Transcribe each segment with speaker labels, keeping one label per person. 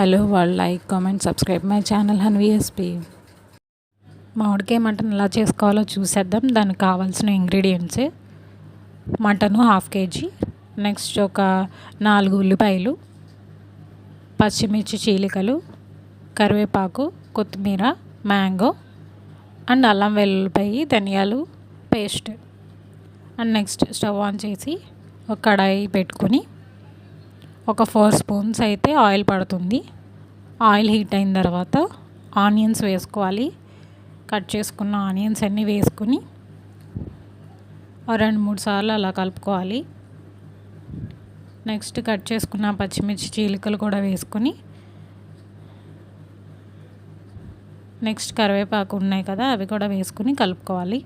Speaker 1: Hello వాళ్ళు like comment subscribe my channel హన్విఎస్పి మామిడికాయ mutton ఎలా చేసుకోవాలో చూసేద్దాం. దానికి కావాల్సిన ingredients mutton half kg next ఒక నాలుగు ఉల్లిపాయలు పచ్చిమిర్చి చీలికలు కరివేపాకు కొత్తిమీర మ్యాంగో అండ్ అల్లం వెల్లుల్లిపాయ ధనియాలు paste. And next stove on చేసి ఒక కడాయి పెట్టుకొని ఒక ఫోర్ స్పూన్స్ అయితే ఆయిల్ పడుతుంది. ఆయిల్ హీట్ అయిన తర్వాత ఆనియన్స్ వేసుకోవాలి. కట్ చేసుకున్న ఆనియన్స్ అన్నీ వేసుకుని రెండు మూడు సార్లు అలా కలుపుకోవాలి. నెక్స్ట్ కట్ చేసుకున్న పచ్చిమిర్చి చీలికలు కూడా వేసుకొని నెక్స్ట్ కరివేపాకు ఉన్నాయి కదా అవి కూడా వేసుకుని కలుపుకోవాలి.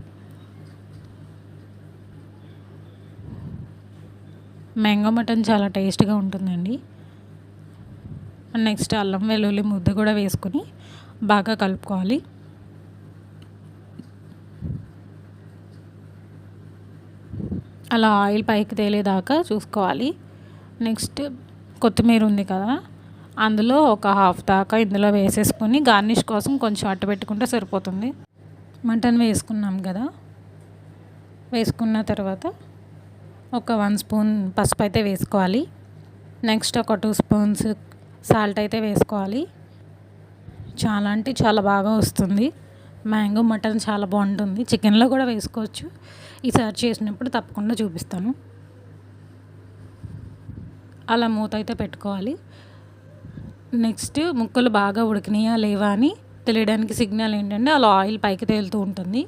Speaker 1: మ్యాంగో మటన్ చాలా టేస్ట్గా ఉంటుందండి. నెక్స్ట్ అల్లం వెల్లుల్లి ముద్ద కూడా వేసుకొని బాగా కలుపుకోవాలి. అలా ఆయిల్ పైకి తేలేదాకా చూసుకోవాలి. నెక్స్ట్ కొత్తిమీర ఉంది కదా అందులో ఒక హాఫ్ దాకా ఇందులో వేసేసుకొని గార్నిష్ కోసం కొంచెం అట్టు పెట్టుకుంటే సరిపోతుంది. మటన్ వేసుకున్నాం కదా వేసుకున్న తర్వాత ఒక వన్ స్పూన్ పసుపు అయితే వేసుకోవాలి. నెక్స్ట్ ఒక టూ స్పూన్స్ సాల్ట్ అయితే వేసుకోవాలి. చాలా అంటే చాలా బాగా వస్తుంది. మ్యాంగో మటన్ చాలా బాగుంటుంది. చికెన్లో కూడా వేసుకోవచ్చు. ఈసారి చేసినప్పుడు తప్పకుండా చూపిస్తాను. అలా మూత అయితే పెట్టుకోవాలి. నెక్స్ట్ ముక్కలు బాగా ఉడికినాయా లేవా అని తెలియడానికి సిగ్నల్ ఏంటంటే అలా ఆయిల్ పైకి తేలుతూ ఉంటుంది.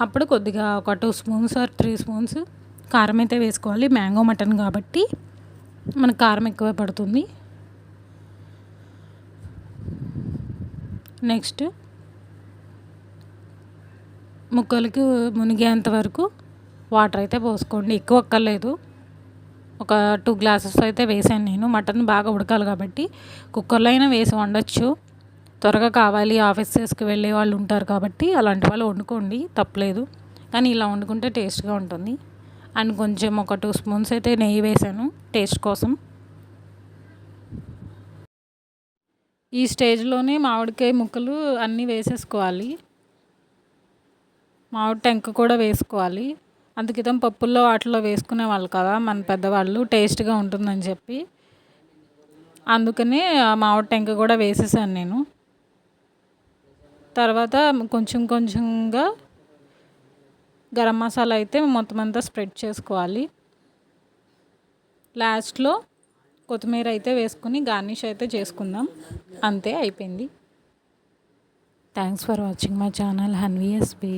Speaker 1: అప్పుడు కొద్దిగా ఒక two spoons or three spoons కారం అయితే వేసుకోవాలి మ్యాంగో మటన్ కాబట్టి మనకు కారం ఎక్కువ పడుతుంది. నెక్స్ట్ ముక్కలకి మునిగేంత వరకు వాటర్ అయితే పోసుకోండి. ఎక్కువ అక్కర్లేదు. ఒక టూ గ్లాసెస్ అయితే వేసాను నేను. మటన్ బాగా ఉడకాలి కాబట్టి కుక్కర్లో అయినా వేసి వండొచ్చు. త్వరగా కావాలి ఆఫీసెస్కి వెళ్ళే వాళ్ళు ఉంటారు కాబట్టి అలాంటి వాళ్ళు వండుకోండి తప్పలేదు. కానీ ఇలా వండుకుంటే టేస్ట్గా ఉంటుంది. అండ్ కొంచెం ఒక టూ స్పూన్స్ అయితే నెయ్యి వేసాను టేస్ట్ కోసం. ఈ స్టేజ్లోనే మామిడికాయ ముక్కలు అన్నీ వేసేసుకోవాలి. మామిడి టెంక కూడా వేసుకోవాలి. అందుకితం పప్పుల్లో వాటిలో వేసుకునే వాళ్ళు కదా మన పెద్దవాళ్ళు టేస్ట్గా ఉంటుందని చెప్పి. అందుకనే మామిడి టెంక కూడా వేసేసాను నేను. తర్వాత కొంచెం కొంచెంగా గరం మసాలా అయితే మొత్తం అంతా స్ప్రెడ్ చేసుకోవాలి. లాస్ట్లో కొత్తిమీర అయితే వేసుకుని గార్నిష్ అయితే చేసుకుందాం. అంతే అయిపోయింది. Thanks for watching my channel హన్వీఎస్బీ